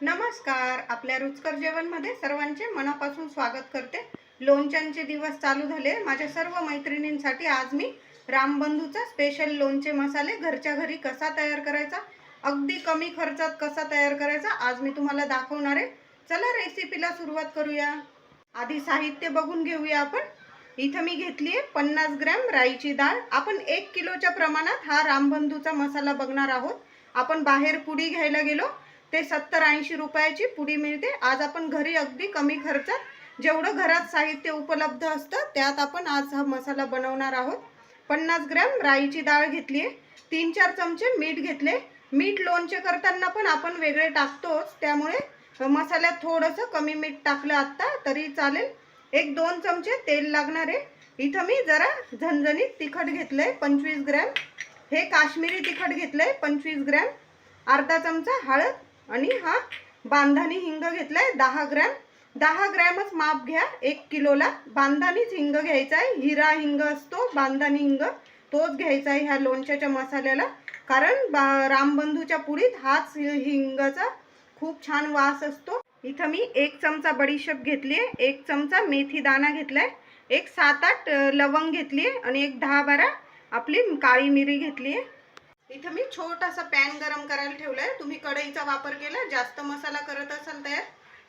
नमस्कार. आपल्या रुचकर जेवणमध्ये सर्वांचे मनापासून स्वागत करते. लोणच्यांचे दिवस चालू झाले. माझ्या सर्व मैत्रिणींसाठी आज मी रामबंधूचा स्पेशल लोणचे मसाले घरच्या घरी कसा तयार करायचा अगदी कमी खर्चात कसा तयार करायचा आज मी तुम्हाला दाखवणार आहे. चला रेसिपीला सुरुवात करूया. आधी साहित्य बघून घेऊया आपण. इथं मी घेतली आहे पन्नास ग्रॅम राईची डाळ. आपण एक किलोच्या प्रमाणात हा रामबंधूचा मसाला बघणार आहोत. आपण बाहेर पुडी घ्यायला गेलो. ते सत्तर ऐंशी रुपयाची पुडी मिळते. आज आपण घरी अगदी कमी खर्चात जेवढं घरात साहित्य उपलब्ध असतं त्यात आपण आज हा मसाला बनवणार आहोत. पन्नास ग्रॅम राईची डाळ घेतली आहे. तीन चार चमचे मीठ घेतले. मीठ लोणचे करताना पण आपण वेगळे टाकतोच. त्यामुळे मसाल्यात थोडंसं कमी मीठ टाकलं आत्ता तरी चालेल. एक दोन चमचे तेल लागणार आहे. इथं मी जरा झणझणीत तिखट घेतलं आहे पंचवीस ग्रॅम. हे काश्मीरी तिखट घेतलं आहे पंचवीस ग्रॅम. अर्धा चमचा हळद. आणि हा बांधानी हिंग घेतलाय दहा ग्रॅम. दहा ग्रॅमच माप घ्या एक किलोला. बांधानीच हिंग घ्यायचा आहे हिरा हिंग असतो बांधानी हिंग. तोच घ्यायचा आहे ह्या लोणच्याच्या मसाल्याला. कारण बा रामबंधूच्या पुडीत हाच हिंगाचा खूप छान वास असतो. इथं मी एक चमचा बडीशेप घेतली आहे एक चमचा मेथी दाणा घेतलाय एक सात आठ लवंग घेतली आहे आणि एक दहा बारा आपली काळी मिरी घेतली आहे इथं मी छोटासा पॅन गरम करायला ठेवलाय. तुम्ही कढईचा वापर केला जास्त मसाला करत असाल तयार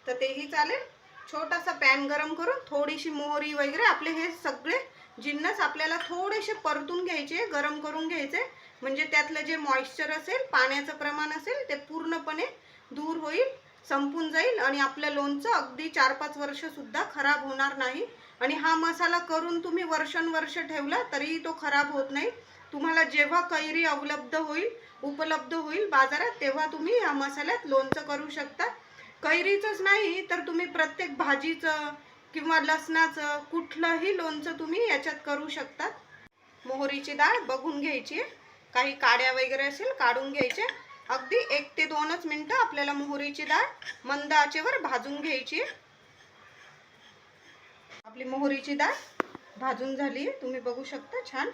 तर तेही चालेल. छोटासा पॅन गरम करून थोडीशी मोहरी वगैरे आपले हे सगळे जिन्नस आपल्याला थोडेसे परतून घ्यायचे गरम करून घ्यायचे. म्हणजे त्यातलं जे मॉइश्चर असेल पाण्याचं प्रमाण असेल ते पूर्णपणे दूर होईल संपून जाईल आणि आपलं लोणचं अगदी चार पाच वर्षसुद्धा खराब होणार नाही. आणि हा मसाला करून तुम्ही वर्षानुवर्ष ठेवला तरीही तो खराब होत नाही तुम्हाला जेव्हा कैरी अवलब्ध होईल उपलब्ध होईल बाजारात तेव्हा तुम्ही ह्या मसाल्यात लोणचं करू शकता कैरीचंच नाही तर तुम्ही प्रत्येक भाजीचं किंवा लसणाचं कुठलंही लोणचं तुम्ही याच्यात करू शकता मोहरीची डाळ बघून घ्यायची आहे. काही काड्या वगैरे असेल काढून घ्यायचे अगदी एक ते दोनच मिनटं आपल्याला मोहरीची डाळ मंद आचेवर भाजून घ्यायची आहे. आपली मोहरीची डाळ भाजून झाली. आहे तुम्ही बघू शकता छान.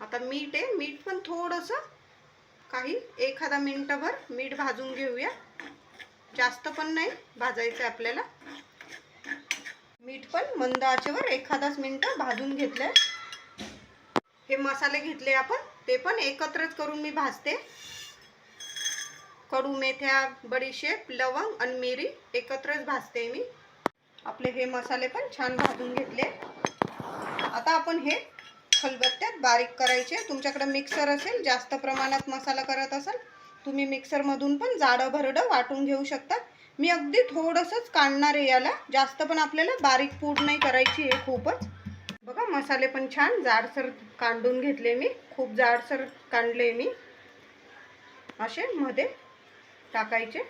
आता मीठ आहे. मीठ पण थोडंसं काही एखादा मिनटभर मीठ भाजून घेऊया. जास्त पण नाही भाजायचं आहे आपल्याला. मीठ पण मंद आचेवर एखादाच मिनटं भाजून घेतलंय. हे मसाले घेतले आपण ते पण एकत्रच करून मी भाजते. कडू मेथ्या बडीशेप लवंग आणि मिरी एकत्रच भाजते मी. आपले हे मसाले पण छान भाजून घेतले. आता आपण हे खलबत्त्यात बारीक करायचे. तुमच्याकडे मिक्सर असेल जास्त प्रमाणात मसाला करत असाल तुम्ही मिक्सरमधून पण जाडं भरडं वाटून घेऊ शकता मी अगदी थोडंसंच काढणार आहे याला. जास्त पण आपल्याला बारीक पूड नाही करायची आहे खूपच. बघा मसाले पण छान जाडसर कांडून घेतले मी. खूप जाडसर काढले मी. असे मध्ये टाकायचे.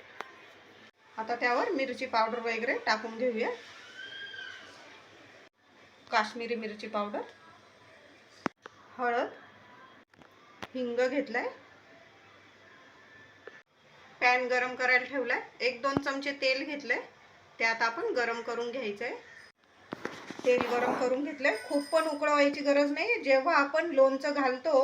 आता त्यावर मिरची पावडर वगैरे टाकून घेऊया. काश्मीरी मिरची पावडर. हळद. हिंग घेतलाय. पॅन गरम करायला ठेवलाय. एक दोन चमचे तेल घेतलंय. त्यात आपण गरम करून घ्यायचंय. तेल गरम करून घेतलंय. खूप पण उकळवायची गरज नाही जेव्हा आपण लोणचं घालतो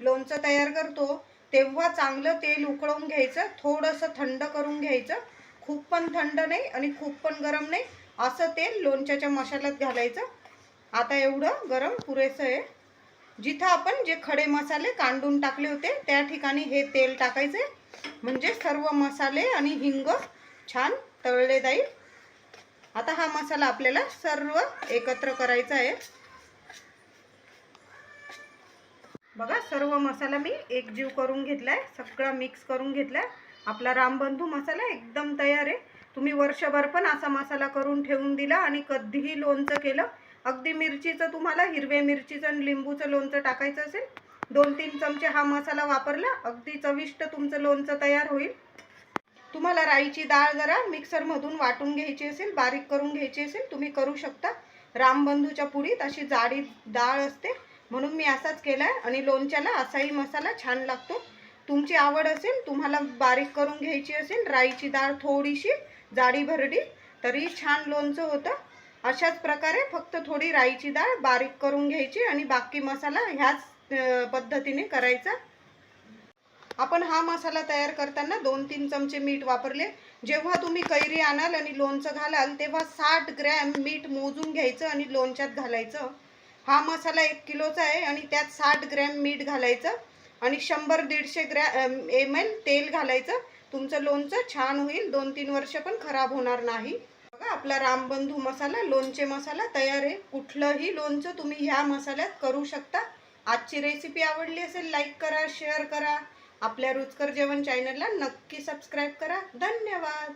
लोणचं तयार करतो तेव्हा चांगलं तेल उकळवून घ्यायचं थोडंसं थंड करून घ्यायचं खूप पण थंड नाही आणि खूप पण गरम नाही. असं तेल लोणच्याच्या मसाल्यात घालायचं. आता एवढं गरम पुरेसं आहे. जिथं आपण जे खडे मसाले कांडून टाकले होते त्या ठिकाणी हे तेल टाकायचे म्हणजे सर्व मसाले आणि हिंग छान तळले जाईल. आता हा मसाला आपल्याला सर्व एकत्र करायचा आहे. बघा सर्व मसाला मी एकजीव करून घेतलाय. सगळा मिक्स करून घेतलाय. आपला रामबंधू मसाला एकदम तयार आहे. तुम्ही वर्षभर पण असा मसाला करून ठेवून दिला आणि कधीही लोणचं केलं अगदी मिरचीचं तुम्हाला हिरव्या मिरचीचं आणि लिंबूचं लोणचं टाकायचं असेल दोन तीन चमचे हा मसाला वापरला अगदी चविष्ट तुमचं लोणचं तयार होईल. तुम्हाला राईची डाळ जरा मिक्सरमधून वाटून घ्यायची असेल बारीक करून घ्यायची असेल तुम्ही करू शकता. रामबंधूच्या पुडीत अशी जाडी डाळ असते म्हणून मी असाच केला आहे आणि लोणच्याला असाही मसाला छान लागतो. तुमची आवड असेल तुम्हाला बारीक करून घ्यायची असेल राईची डाळ थोडीशी जाडी भरडी तरी छान लोणचं होतं. अशाच प्रकारे फक्त थोडी राईची डाळ बारीक करून घ्यायची आणि बाकी मसाला ह्याच पद्धतीने करायचा. आपण हा मसाला तयार करताना दोन तीन चमचे मीठ वापरले. जेव्हा तुम्ही कैरी आणाल आणि लोणचं घालाल तेव्हा साठ ग्रॅम मीठ मोजून घ्यायचं आणि लोणच्यात घालायचं. हा मसाला एक किलोचा आहे आणि त्यात साठ ग्रॅम मीठ घालायचं. आणि शंभर दीडशे ग्रॅ एम एल तेल घालायचं. तुमचं लोणचं छान होईल. दोन तीन वर्ष पण खराब होणार नाही. बघा आपला रामबंधू मसाला लोणचे मसाला तयार आहे. कुठलंही लोणचं तुम्ही ह्या मसाल्यात करू शकता. आजची रेसिपी आवडली असेल लाईक करा शेअर करा. आपल्या रुचकर जेवण चॅनलला नक्की सबस्क्राईब करा. धन्यवाद!